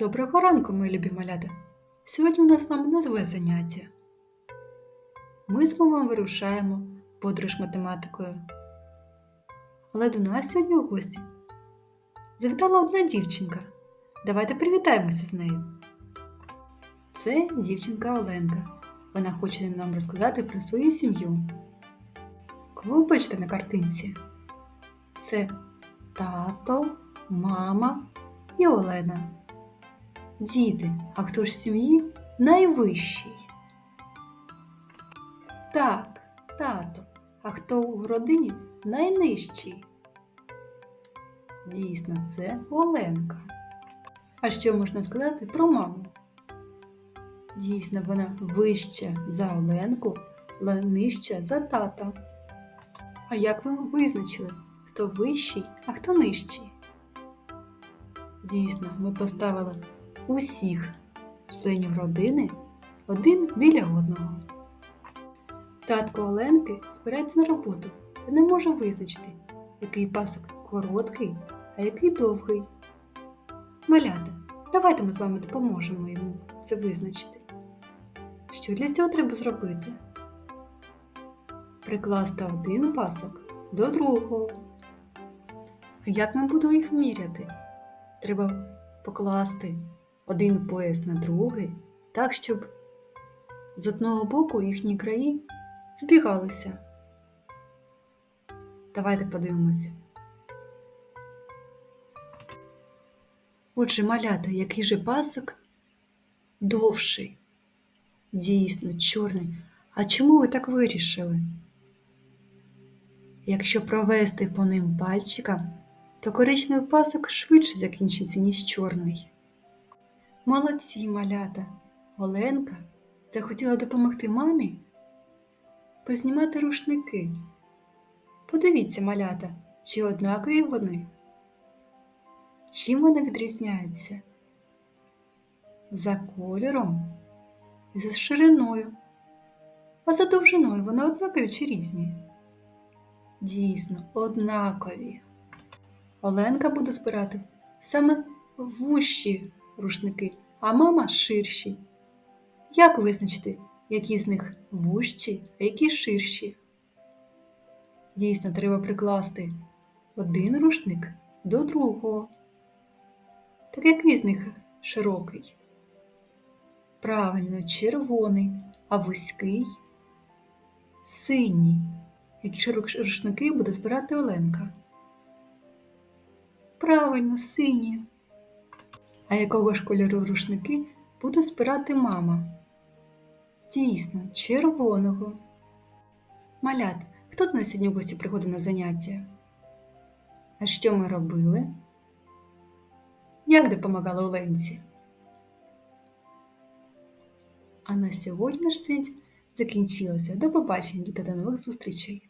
Доброго ранку, мої любі малята! Сьогодні у нас з вами нове заняття. Ми з вами вирушаємо подорож математикою. Але до нас сьогодні у гості завітала одна дівчинка. Давайте привітаємося з нею. Це дівчинка Оленка. Вона хоче нам розказати про свою сім'ю. Кого ви бачите на картинці? Це тато, мама і Олена. Діти, а хто ж сім'ї найвищий? Так, тато. А хто у родині найнижчий? Дійсно, це Оленка. А що можна сказати про маму? Дійсно, вона вища за Оленку, але нижча за тата. А як ви визначили, хто вищий, а хто нижчий? Дійсно, ми поставили усіх членів родини один біля одного. Татко Оленки збирається на роботу та не може визначити, який пасок короткий, а який довгий. Малята, давайте ми з вами допоможемо йому це визначити. Що для цього треба зробити? Прикласти один пасок до другого. Як ми будемо їх міряти? Треба покласти один пояс на другий, так, щоб з одного боку їхні краї збігалися. Давайте подивимося. Отже, малята, який же пасок довший, дійсно чорний. А чому ви так вирішили? Якщо провести по ним пальчиком, то коричневий пасок швидше закінчиться, ніж чорний. Молодці малята! Оленка захотіла допомогти мамі познімати рушники. Подивіться, малята, чи однакові вони? Чим вони відрізняються? За кольором і за шириною. А за довжиною вони однакові чи різні? Дійсно, однакові. Оленка буде збирати саме вущі рушники, а мама ширші. Як визначити, які з них вущі, а які ширші? Дійсно, треба прикласти один рушник до другого. Так який з них широкий? Правильно, червоний, а вузький синій. Які широкі рушники буде збирати Оленка? Правильно, сині. А якого ж кольору рушники буде збирати мама? Дійсно, червоного. Малят, хто до нас сьогодні в гості приходив на заняття? А що ми робили? Як допомагали Оленці? А на сьогодні наш заняття закінчилося. До побачення, діти, до нових зустрічей!